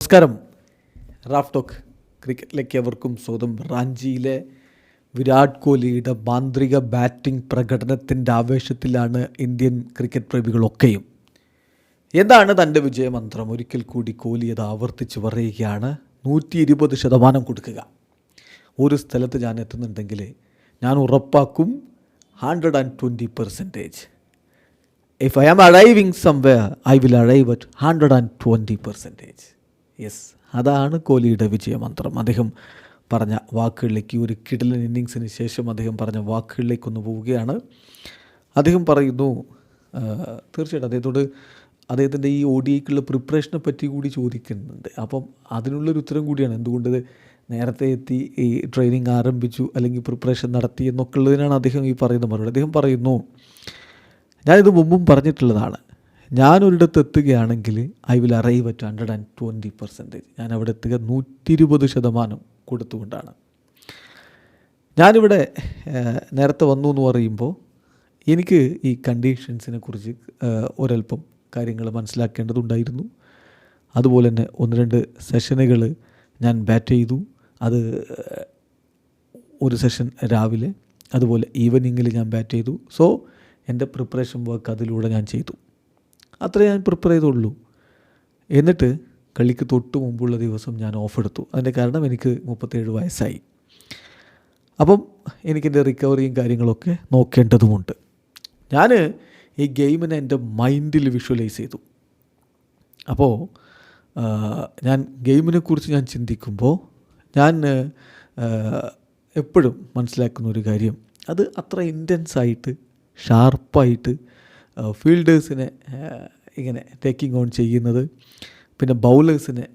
നമസ്കാരം. Raf talk ക്രിക്കറ്റിലേക്ക് എവർക്കും സ്വന്തം റാഞ്ചിയിലെ വിരാട് കോഹ്ലിയുടെ മാന്ത്രിക ബാറ്റിംഗ് പ്രകടനത്തിന്റെ ആവേശത്തിലാണ് ഇന്ത്യൻ ക്രിക്കറ്റ് പ്രേമികളൊക്കെയും. എന്താണ് തന്റെ വിജയമന്ത്രം? ഒരിക്കൽ കൂടി കോഹ്ലി അത് ആവർത്തിച്ച് പറയുകയാണ്. നൂറ്റി ഇരുപത് ശതമാനം കൊടുക്കുക. ഒരു സ്ഥലത്ത് ഞാൻ എത്തുന്നുണ്ടെങ്കിൽ ഞാൻ ഉറപ്പാക്കും hundred and twenty percentage. If I am arriving somewhere I will arrive at hundred and twenty percentage yes അതാണ് കോഹ്ലിയുടെ വിജയമന്ത്രം. അദ്ദേഹം പറഞ്ഞ വാക്കുകളിലേക്ക് ഒരു കിടലൻ ഇന്നിങ്സിന് ശേഷം അദ്ദേഹം പറഞ്ഞ വാക്കുകളിലേക്ക് ഒന്ന് പോവുകയാണ്. അദ്ദേഹം പറയുന്നു തീർച്ചയായിട്ടും അദ്ദേഹത്തോട് അദ്ദേഹത്തിന്റെ ഈ ഒ പ്രിപ്പറേഷനെ പറ്റി കൂടി ചോദിക്കുന്നുണ്ട്. അപ്പം അതിനുള്ളൊരു ഉത്തരം കൂടിയാണ്. എന്തുകൊണ്ട് നേരത്തെ എത്തി ഈ ട്രെയിനിങ് ആരംഭിച്ചു അല്ലെങ്കിൽ പ്രിപ്പറേഷൻ നടത്തി എന്നൊക്കെ ഉള്ളതിനാണ് അദ്ദേഹം ഈ പറയുന്ന മറുപടി. അദ്ദേഹം പറയുന്നു ഞാനിത് മുമ്പും പറഞ്ഞിട്ടുള്ളതാണ്. ഞാനൊരിടത്ത് എത്തുകയാണെങ്കിൽ I will arrive at hundred and twenty percentage ഞാൻ അവിടെ എത്തുക നൂറ്റി ഇരുപത് ശതമാനം കൊടുത്തുകൊണ്ടാണ്. ഞാനിവിടെ നേരത്തെ വന്നു എന്ന് പറയുമ്പോൾ എനിക്ക് ഈ കണ്ടീഷൻസിനെ കുറിച്ച് ഒരല്പം കാര്യങ്ങൾ മനസ്സിലാക്കേണ്ടതുണ്ടായിരുന്നു. അതുപോലെ തന്നെ ഒന്ന് രണ്ട് സെഷനുകൾ ഞാൻ ബാറ്റ് ചെയ്തു. അത് ഒരു സെഷൻ രാവിലെ അതുപോലെ ഈവനിങ്ങിൽ ഞാൻ ബാറ്റ് ചെയ്തു. സോ എന്റെ പ്രിപ്പറേഷൻ വർക്ക് അതിലൂടെ ഞാൻ ചെയ്തു. അത്രേ ഞാൻ പ്രിപ്പയർ ചെയ്തുള്ളൂ. എന്നിട്ട് കളിക്ക് തൊട്ട് മുമ്പുള്ള ദിവസം ഞാൻ ഓഫ് എടുത്തു. അതിന്റെ കാരണം എനിക്ക് മുപ്പത്തേഴ് വയസ്സായി. അപ്പം എനിക്കെന്റെ റിക്കവറിയും കാര്യങ്ങളൊക്കെ നോക്കേണ്ടതുമുണ്ട്. ഞാൻ ഈ ഗെയിമിനെ എന്റെ മൈൻഡിൽ വിഷ്വലൈസ് ചെയ്തു. അപ്പോൾ ഞാൻ ഗെയിമിനെ കുറിച്ച് ഞാൻ ചിന്തിക്കുമ്പോൾ ഞാൻ എപ്പോഴും മനസ്സിലാക്കുന്ന ഒരു കാര്യം. അത് അത്ര ഇന്റൻസായിട്ട് ഷാർപ്പായിട്ട് ഫീൽഡേഴ്സിനെ ഇങ്ങനെ ടേക്കിംഗ് ഓൺ ചെയ്യുന്നത്. പിന്നെ ബൗളേഴ്സിനെ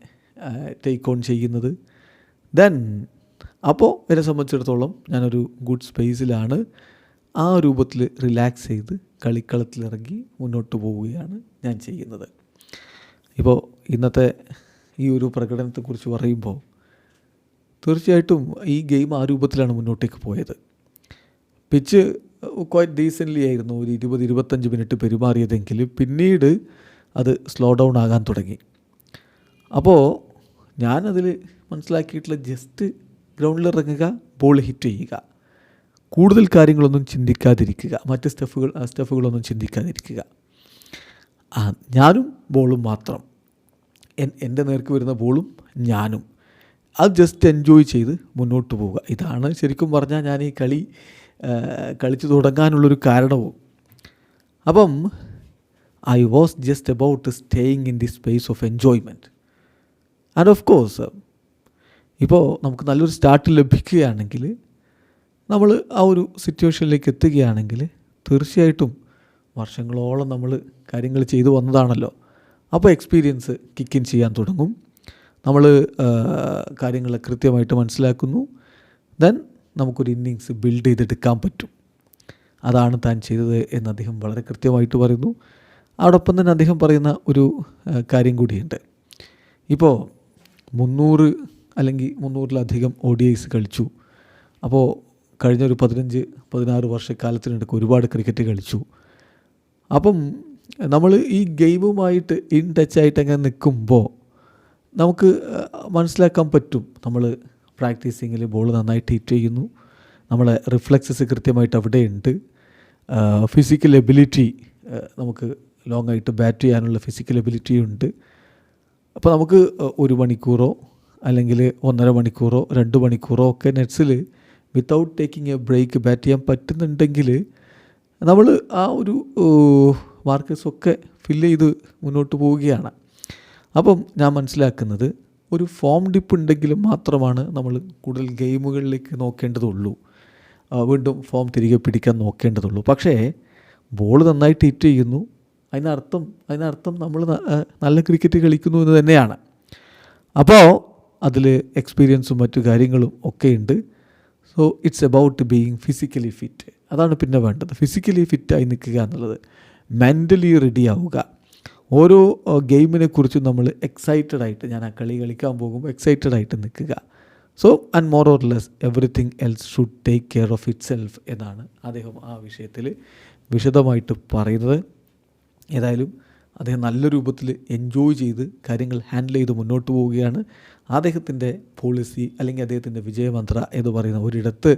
ടേക്ക് ഓൺ ചെയ്യുന്നത്. ദെൻ അപ്പോൾ എന്നെ സംബന്ധിച്ചിടത്തോളം ഞാനൊരു ഗുഡ് സ്പേസിലാണ് ആ രൂപത്തിൽ റിലാക്സ് ചെയ്ത് കളിക്കളത്തിലിറങ്ങി മുന്നോട്ട് പോവുകയാണ് ഞാൻ ചെയ്യുന്നത്. ഇപ്പോൾ ഇന്നത്തെ ഈ ഒരു പ്രകടനത്തെക്കുറിച്ച് പറയുമ്പോൾ തീർച്ചയായിട്ടും ഈ ഗെയിം ആ രൂപത്തിലാണ് മുന്നോട്ടേക്ക് പോയത്. പിച്ച് ക്വൈറ്റ് ഡീസന്റ്ലി ആയിരുന്നു. ഒരു ഇരുപത് ഇരുപത്തഞ്ച് മിനിറ്റ് പെരുമാറിയതെങ്കിൽ പിന്നീട് അത് സ്ലോ ഡൗൺ ആകാൻ തുടങ്ങി. അപ്പോൾ ഞാനതിൽ മനസ്സിലാക്കിയിട്ടുള്ള ജസ്റ്റ് ഗ്രൗണ്ടിൽ ഇറങ്ങുക ബോൾ ഹിറ്റ് ചെയ്യുക. കൂടുതൽ കാര്യങ്ങളൊന്നും ചിന്തിക്കാതിരിക്കുക. മറ്റ് സ്റ്റെഫുകൾ സ്റ്റെഫുകളൊന്നും ചിന്തിക്കാതിരിക്കുക. ആ ഞാനും ബോളും മാത്രം. എൻ- എന്റെ നേർക്ക് വരുന്ന ബോളും ഞാനും. അത് ജസ്റ്റ് എൻജോയ് ചെയ്ത് മുന്നോട്ട് പോവുക. ഇതാണ് ശരിക്കും പറഞ്ഞാൽ ഞാൻ ഈ കളി കളിച്ചു തുടങ്ങാനുള്ളൊരു കാരണവും. അപ്പം I was just about staying in the space of enjoyment and of course ഇപ്പോൾ നമുക്ക് നല്ലൊരു സ്റ്റാർട്ട് ലഭിക്കുകയാണെങ്കിൽ നമ്മൾ ആ ഒരു സിറ്റുവേഷനിലേക്ക് എത്തുകയാണെങ്കിൽ തീർച്ചയായിട്ടും വർഷങ്ങളോളം നമ്മൾ കാര്യങ്ങൾ ചെയ്തു വന്നതാണല്ലോ. അപ്പോൾ എക്സ്പീരിയൻസ് കിക്കിൻ ചെയ്യാൻ തുടങ്ങും. നമ്മൾ കാര്യങ്ങൾ കൃത്യമായിട്ട് മനസ്സിലാക്കുന്നു. ദെൻ നമുക്കൊരു ഇന്നിങ്സ് ബിൽഡ് ചെയ്തെടുക്കാൻ പറ്റും. അതാണ് താൻ ചെയ്തത് എന്ന് അദ്ദേഹം വളരെ കൃത്യമായിട്ട് പറയുന്നു. അതോടൊപ്പം തന്നെ അദ്ദേഹം പറയുന്ന ഒരു കാര്യം കൂടിയുണ്ട്. ഇപ്പോൾ മുന്നൂറ് അല്ലെങ്കിൽ മുന്നൂറിലധികം ഒ ഡി ഐസ് കളിച്ചു. അപ്പോൾ കഴിഞ്ഞ ഒരു പതിനഞ്ച് പതിനാറ് വർഷക്കാലത്തിനിടയ്ക്ക് ഒരുപാട് ക്രിക്കറ്റ് കളിച്ചു. അപ്പം നമ്മൾ ഈ ഗെയിമുമായിട്ട് ഇൻ ടച്ചായിട്ട് അങ്ങനെ നിൽക്കുമ്പോൾ നമുക്ക് മനസ്സിലാക്കാൻ പറ്റും. നമ്മൾ പ്രാക്ടീസിങ്ങിൽ ബോൾ നന്നായിട്ട് ഹിറ്റ് ചെയ്യുന്നു. നമ്മളെ റിഫ്ലക്സസ് കൃത്യമായിട്ട് അവിടെയുണ്ട്. ഫിസിക്കൽ എബിലിറ്റി നമുക്ക് ലോങ് ആയിട്ട് ബാറ്റ് ചെയ്യാനുള്ള ഫിസിക്കൽ എബിലിറ്റി ഉണ്ട്. അപ്പോൾ നമുക്ക് ഒരു മണിക്കൂറോ അല്ലെങ്കിൽ ഒന്നര മണിക്കൂറോ രണ്ട് മണിക്കൂറോ ഒക്കെ നെറ്റ്സിൽ without taking a break bat ചെയ്യാൻ പറ്റുന്നുണ്ടെങ്കിൽ നമ്മൾ ആ ഒരു മാർക്കറ്റ്സൊക്കെ ഫില്ല് ചെയ്ത് മുന്നോട്ട് പോവുകയാണ്. അപ്പം ഞാൻ മനസ്സിലാക്കുന്നത് ഒരു ഫോം ഡിപ്പ് ഉണ്ടെങ്കിലും മാത്രമാണ് നമ്മൾ കൂടുതൽ ഗെയിമുകളിലേക്ക് നോക്കേണ്ടതുള്ളൂ. വീണ്ടും ഫോം തിരികെ പിടിക്കാൻ നോക്കേണ്ടതുള്ളൂ. പക്ഷേ ബോൾ നന്നായിട്ട് ഹിറ്റ് ചെയ്യുന്നു. അതിനർത്ഥം അതിനർത്ഥം നമ്മൾ നല്ല ക്രിക്കറ്റ് കളിക്കുന്നു എന്ന് തന്നെയാണ്. അപ്പോൾ അതിൽ എക്സ്പീരിയൻസും മറ്റു കാര്യങ്ങളും ഒക്കെ ഉണ്ട്. So it's about being physically fit അതാണ് പിന്നെ വേണ്ടത്. ഫിസിക്കലി ഫിറ്റായി നിൽക്കുക എന്നുള്ളത്. മെന്റലി റെഡി ആവുക. ഓരോ ഗെയിമിനെ കുറിച്ചും നമ്മൾ എക്സൈറ്റഡ് ആയിട്ട് ഞാൻ ആ കളി കളിക്കാൻ പോകുമ്പോൾ എക്സൈറ്റഡ് ആയിട്ട് നിൽക്കുക. So and more or less everything else should take care of itself എന്നാണ് അദ്ദേഹം ആ വിഷയത്തിൽ വിശദമായിട്ട് പറയുന്നത്. ഏതായാലും അദ്ദേഹം നല്ല രൂപത്തിൽ എൻജോയ് ചെയ്ത് കാര്യങ്ങൾ ഹാൻഡിൽ ചെയ്ത് മുന്നോട്ട് പോവുകയാണ്. അദ്ദേഹത്തിന്റെ പോളിസി അല്ലെങ്കിൽ അദ്ദേഹത്തിന്റെ വിജയമന്ത്ര എന്ന് പറയുന്ന ഒരിടത്ത്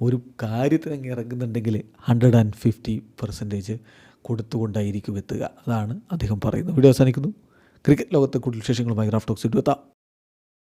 ഒരു കാര്യത്തിനങ്ങ് ഇറങ്ങുന്നുണ്ടെങ്കിൽ ഹൺഡ്രഡ് ആൻഡ് ഫിഫ്റ്റി പെർസെന്റേജ് കൊടുത്തുകൊണ്ടായിരിക്കും എത്തുക. അതാണ് അദ്ദേഹം പറയുന്നത്. വീഡിയോ അവസാനിക്കുന്നു. ക്രിക്കറ്റ് ലോകത്തെ കൂടുതൽ വിശേഷങ്ങളുമായി റാഫ്റ്റോക്സ് എടുത്താം